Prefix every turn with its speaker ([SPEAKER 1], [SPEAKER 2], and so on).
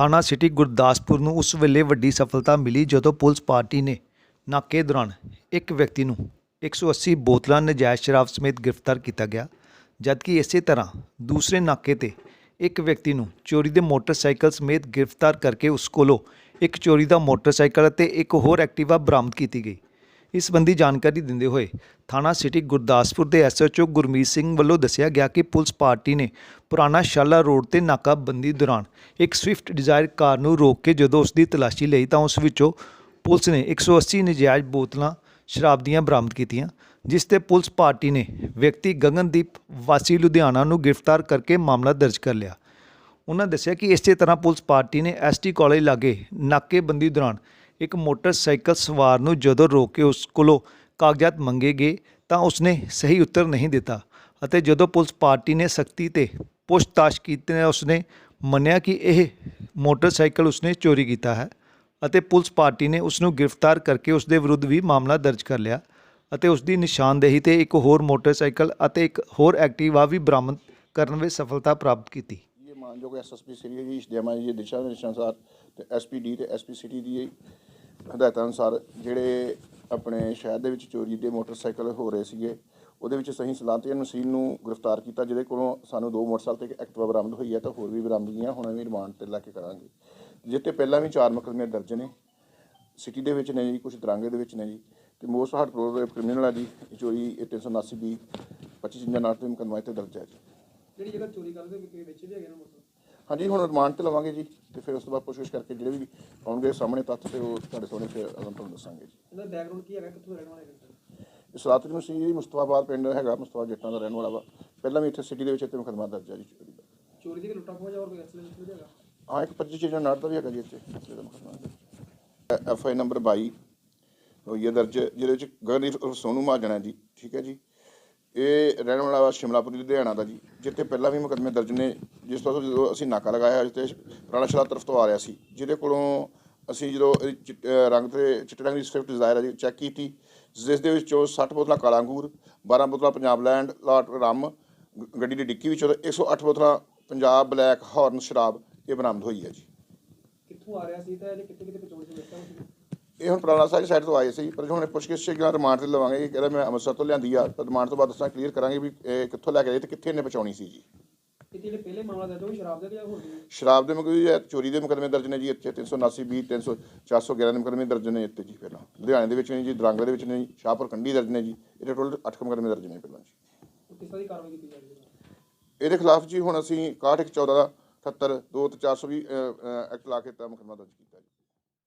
[SPEAKER 1] ਥਾਣਾ ਸਿਟੀ ਗੁਰਦਾਸਪੁਰ ਨੂੰ ਉਸ ਵੇਲੇ ਵੱਡੀ ਸਫਲਤਾ ਮਿਲੀ ਜਦੋਂ ਪੁਲਿਸ ਪਾਰਟੀ ਨੇ ਨਾਕੇ ਦੌਰਾਨ ਇੱਕ ਵਿਅਕਤੀ ਨੂੰ 180 ਬੋਤਲਾਂ ਨਜਾਇਜ਼ ਸ਼ਰਾਬ ਸਮੇਤ ਗ੍ਰਿਫਤਾਰ ਕੀਤਾ ਗਿਆ, ਜਦਕਿ ਇਸੇ ਤਰ੍ਹਾਂ ਦੂਸਰੇ ਨਾਕੇ ਤੇ ਇੱਕ ਵਿਅਕਤੀ ਨੂੰ ਚੋਰੀ ਦੇ ਮੋਟਰਸਾਈਕਲ ਸਮੇਤ ਗ੍ਰਿਫਤਾਰ ਕਰਕੇ ਉਸ ਕੋਲੋਂ ਇੱਕ ਚੋਰੀ ਦਾ ਮੋਟਰਸਾਈਕਲ ਅਤੇ ਇੱਕ ਹੋਰ ਐਕਟਿਵਾ ਬਰਾਮਦ ਕੀਤੀ ਗਈ। ਇਸ ਸੰਬੰਧੀ ਜਾਣਕਾਰੀ ਦਿੰਦੇ ਹੋਏ ਥਾਣਾ ਸਿਟੀ ਗੁਰਦਾਸਪੁਰ ਦੇ ਐਸਐਚਓ ਗੁਰਮੀਤ ਸਿੰਘ ਵੱਲੋਂ ਦੱਸਿਆ ਗਿਆ ਕਿ ਪੁਲਿਸ ਪਾਰਟੀ ਨੇ ਪੁਰਾਣਾ ਸ਼ਾਲਾ ਰੋਡ ਤੇ ਨਾਕਾਬੰਦੀ ਦੌਰਾਨ ਇੱਕ ਸਵਿਫਟ ਡਿਜ਼ਾਇਰ ਕਾਰ ਨੂੰ ਰੋਕ ਕੇ ਜਦੋਂ ਉਸ ਦੀ ਤਲਾਸ਼ੀ ਲਈ ਤਾਂ ਉਸ ਵਿੱਚੋਂ ਪੁਲਿਸ ਨੇ 180 ਨਜਾਇਜ਼ ਬੋਤਲਾਂ ਸ਼ਰਾਬ ਦੀਆਂ ਬਰਾਮਦ ਕੀਤੀਆਂ, ਜਿਸ ਤੇ ਪੁਲਿਸ ਪਾਰਟੀ ਨੇ ਵਿਅਕਤੀ ਗਗਨਦੀਪ ਵਾਸੀ ਲੁਧਿਆਣਾ ਨੂੰ ਗ੍ਰਿਫਤਾਰ ਕਰਕੇ ਮਾਮਲਾ ਦਰਜ ਕਰ ਲਿਆ। ਉਹਨਾਂ ਦੱਸਿਆ ਕਿ ਇਸੇ ਤਰ੍ਹਾਂ ਪੁਲਿਸ ਪਾਰਟੀ ਨੇ ਐਸਟੀ ਕਾਲਜ ਲਾਗੇ ਨਾਕੇਬੰਦੀ ਦੌਰਾਨ ਇੱਕ ਮੋਟਰਸਾਈਕਲ ਸਵਾਰ ਨੂੰ ਜਦੋਂ ਰੋਕ ਕੇ ਉਸ ਕੋਲੋਂ ਕਾਗਜ਼ਾਤ ਮੰਗੇ ਗਏ ਤਾਂ ਉਸਨੇ ਸਹੀ ਉੱਤਰ ਨਹੀਂ ਦਿੱਤਾ ਅਤੇ ਜਦੋਂ ਪੁਲਿਸ ਪਾਰਟੀ ਨੇ ਸਖਤੀ ਤੇ ਪੁੱਛਤਾਛ ਕੀਤੀ ਤਾਂ ਉਸਨੇ ਮੰਨਿਆ ਕਿ ਇਹ ਮੋਟਰਸਾਈਕਲ ਉਸਨੇ ਚੋਰੀ ਕੀਤਾ ਹੈ ਅਤੇ ਪੁਲਿਸ ਪਾਰਟੀ ਨੇ ਉਸ ਨੂੰ ਗ੍ਰਿਫਤਾਰ ਕਰਕੇ ਉਸ ਦੇ ਵਿਰੁੱਧ ਵੀ ਮਾਮਲਾ ਦਰਜ ਕਰ ਲਿਆ ਅਤੇ ਉਸ ਦੀ ਨਿਸ਼ਾਨਦੇਹੀ ਤੇ ਇੱਕ ਹੋਰ ਮੋਟਰਸਾਈਕਲ ਅਤੇ ਇੱਕ ਹੋਰ ਐਕਟਿਵਾ ਵੀ ਬਰਾਮਦ ਕਰਨ ਵਿੱਚ ਸਫਲਤਾ ਪ੍ਰਾਪਤ ਕੀਤੀ।
[SPEAKER 2] ਮਾਨਯੋਗ ਐਸਐਸਪੀ ਸ੍ਰੀ ਜੀ ਸ਼ਦਿਆਮਾ ਜੀ ਦਿਸ਼ਾ ਨਿਰਦੇਸ਼ਾਂ ਅਨੁਸਾਰ ਤੇ ਐਸਪੀਡੀ ਤੇ ਐਸਪੀ ਸਿਟੀ ਦੀ ਹਦਾਇਤਾਂ ਅਨੁਸਾਰ ਜਿਹੜੇ ਆਪਣੇ ਸ਼ਹਿਰ ਦੇ ਵਿੱਚ ਚੋਰੀ ਦੇ ਮੋਟਰਸਾਈਕਲ ਹੋ ਰਹੇ ਸੀਗੇ, ਉਹਦੇ ਵਿੱਚ ਸਹੀ ਸਲਾਮਤੀ ਨਸੀਨ ਨੂੰ ਗ੍ਰਿਫਤਾਰ ਕੀਤਾ, ਜਿਹਦੇ ਕੋਲੋਂ ਸਾਨੂੰ ਦੋ ਮੋਟਰਸਾਈਕਲ ਤੇ ਇੱਕ ਐਕਟਿਵਾ ਬਰਾਮਦ ਹੋਈ ਹੈ ਤਾਂ ਹੋਰ ਵੀ ਬਰਾਮਦਗੀਆਂ ਹੁਣ ਵੀ ਰਿਮਾਂਡ ਤੇ ਲੈ ਕੇ ਕਰਾਂਗੇ। ਜਿੱਤੇ ਪਹਿਲਾਂ ਵੀ ਚਾਰ ਮੁਕੱਦਮੇ ਦਰਜ ਨੇ, ਸਿਟੀ ਦੇ ਵਿੱਚ ਨੇ ਜੀ ਕੁਝ ਦਰਾਂਗੇ ਦੇ ਵਿੱਚ ਨੇ ਜੀ, ਤੇ ਮੋਸਟ ਹਾਰਟ ਪ੍ਰੋ ਕ੍ਰਿਮੀਨਲ ਹੈ ਜੀ ਚੋਰੀ ਇਹ 379 ਬੀ 25 ਚਿੰਜਾ ਨਾਟ ਤੇ ਮੁਕੱਦਮਾ ਇੱਥੇ ਦਰਜ ਹੈ ਜੀ।
[SPEAKER 3] ਜਿਹੜੀ ਜਗ੍ਹਾ ਚੋਰੀ ਕਰਦੇ ਵਿੱਚ ਵੀ ਹੈਗੇ ਨਾ
[SPEAKER 2] ਹਾਂਜੀ ਹੁਣ ਰਿਮਾਂਡ ਤੇ ਲਵਾਂਗੇ ਜੀ ਤੇ ਫਿਰ ਉਸ ਤੋਂ ਬਾਅਦ ਪੁੱਛਗਿੱਛ ਕਰਕੇ ਜਿਹੜੇ ਵੀ ਆਉਣਗੇ ਸਾਹਮਣੇ ਤੱਥ ਤੇ ਉਹ ਤੁਹਾਡੇ ਸਾਹਮਣੇ ਫਿਰ ਅਗਮ ਤੁਹਾਨੂੰ ਦੱਸਾਂਗੇ ਜੀ।
[SPEAKER 3] ਇਹਦਾ ਬੈਕਗ੍ਰਾਉਂਡ ਕੀ ਹੈਗਾ ਕਿੱਥੋਂ ਰਹਿਣ ਵਾਲੇ ਹੈਗੇ
[SPEAKER 2] ਇਸ ਰਾਤ ਨੂੰ ਸੀ ਜੀ ਮੁਸਤਫਾਬਾਦ ਪਿੰਡ ਹੈਗਾ ਮੁਸਤਫਾ ਜੱਟਾਂ ਦਾ ਰਹਿਣ ਵਾਲਾ ਵਾ। ਪਹਿਲਾਂ ਵੀ ਇੱਥੇ ਸਿਟੀ ਦੇ ਵਿੱਚ ਇੱਥੇ ਮੁਕੱਦਮਾ ਦਰਜ ਹੈ ਜੀ ਚੋਰੀ ਦਾ।
[SPEAKER 3] ਚੋਰੀ ਦੀ ਕਿ ਲੁੱਟਾਂ ਖੋਹ ਜਾਂ ਹੋਰ ਕੋਈ ਐਕਸੀਡੈਂਟ ਵੀ ਹੈਗਾ?
[SPEAKER 2] ਹਾਂ ਇੱਕ 25 ਚੀਜ਼ਾਂ ਨਾਟ ਦਾ ਵੀ ਹੈਗਾ ਜੀ ਇੱਥੇ ਮੁਕੱਦਮਾ ਐਫ ਆਈ ਨੰਬਰ 22 ਹੋਈ ਹੈ ਦਰਜ ਜਿਹਦੇ ਵਿੱਚ ਗਗਨਦੀਪ ਸੋਨੂ ਹੈ ਜੀ ਠੀਕ ਹੈ ਜੀ? ਇਹ ਰਹਿਣ ਵਾਲਾ ਵਾ ਸ਼ਿਮਲਾਪੁਰੀ ਲੁਧਿਆਣਾ ਦਾ ਜੀ, ਜਿੱਥੇ ਪਹਿਲਾਂ ਵੀ ਮੁਕੱਦਮੇ ਦਰਜ ਨੇ, ਜਿਸ ਤੋਂ ਜਦੋਂ ਅਸੀਂ ਨਾਕਾ ਲਗਾਇਆ ਜਿੱਥੇ ਰਾਣਾ ਸ਼ਾਹ ਤਰਫ ਤੋਂ ਆ ਰਿਹਾ ਸੀ, ਜਿਹਦੇ ਕੋਲੋਂ ਅਸੀਂ ਜਦੋਂ ਇਹਦੀ ਚਿੱਟ- ਰੰਗ ਤੇ ਚਿੱਟੇ ਰੰਗ ਦੀ ਸਵਿਫਟ ਡਿਜ਼ਾਇਰ ਹੈ ਜੀ ਚੈੱਕ ਕੀਤੀ, ਜਿਸ ਦੇ ਵਿੱਚੋਂ 60 ਬੋਤਲਾਂ ਕਾਲਾ ਅੰਗੂਰ 12 ਬੋਤਲਾਂ ਪੰਜਾਬ ਲੈਂਡ ਲਾਟ ਰਮ ਗੱਡੀ ਦੀ ਡਿੱਕੀ ਵਿੱਚੋਂ 108 ਬੋਤਲਾਂ ਪੰਜਾਬ ਬਲੈਕ ਹਾਰਨ ਸ਼ਰਾਬ, ਇਹ ਬਰਾਮਦ ਹੋਈ ਹੈ ਜੀ।
[SPEAKER 3] ਕਿੱਥੋਂ ਆ ਰਿਹਾ ਸੀ ਤਾਂ ਇਹਦੇ ਕਿੱਥੇ ਕਿੱਥੇ ਪਹੁੰਚ ਸੀ?
[SPEAKER 2] ਇਹ ਹੁਣ ਪੁਰਾਣਾ ਸਾਹਿਬ ਸਾਈਡ ਤੋਂ ਆਏ ਸੀ ਪਰ ਹੁਣ ਪੁੱਛਗਿੱਛ ਨਾਲ ਰਿਮਾਂਡ ਤੇ ਲਵਾਂਗੇ। ਇਹ ਕਹਿੰਦਾ ਮੈਂ ਅੰਮ੍ਰਿਤਸਰ ਤੋਂ ਲਿਆਂਦੀ ਆ ਤਾਂ ਰਿਮਾਂਡ ਤੋਂ ਬਾਅਦ ਦੱਸਾਂ ਕਲੀਅਰ ਕਰਾਂਗੇ ਵੀ ਇਹ ਕਿੱਥੋਂ ਲੈ ਕੇ ਆਏ ਤੇ ਕਿੱਥੇ ਇਹਨੇ ਪਹੁੰਚਾਉਣੀ ਸੀ ਜੀ।
[SPEAKER 3] ਇਹ ਜਿਹੜੇ ਪਹਿਲੇ ਮਾਮਲਾ ਦਰਜ ਹੋਇਆ ਸ਼ਰਾਬ ਦਾ ਜਾਂ ਹੋਰ ਵੀ?
[SPEAKER 2] ਸ਼ਰਾਬ ਦੇ ਮੁਕੱਦਮੇ ਜਾਂ ਚੋਰੀ ਦੇ ਮੁਕੱਦਮੇ ਦਰਜ ਨੇ ਜੀ ਇੱਥੇ 379 ਬੀ 300 411 ਦੇ ਮੁਕੱਦਮੇ ਦਰਜ ਨੇ ਇੱਥੇ ਜੀ ਪਹਿਲਾਂ। ਲੁਧਿਆਣੇ ਦੇ ਵਿੱਚ ਨੇ ਜੀ ਦਰਾਂਗੇ ਦੇ ਵਿੱਚ ਨੇ ਜੀ ਸ਼ਾਹਪੁਰ ਕੰਢੀ ਦਰਜ ਨੇ ਜੀ ਇਹਦੇ ਟੋਟਲ 8 ਮੁਕੱਦਮੇ ਦਰਜ ਨੇ ਪਹਿਲਾਂ ਜੀ।
[SPEAKER 3] ਉਹ ਕਿਸ ਤਰ੍ਹਾਂ ਦੀ ਕਾਰਵਾਈ ਕੀਤੀ ਜਾ ਰਹੀ ਹੈ?
[SPEAKER 2] ਇਹਦੇ ਖਿਲਾਫ ਜੀ ਹੁਣ ਅਸੀਂ 61 14 78 2 ਤੇ 420 ਐਕਟ ਲਾ ਕੇ ਤਾਂ ਮੁਕੱਦਮਾ ਦਰਜ ਕੀਤਾ ਜੀ।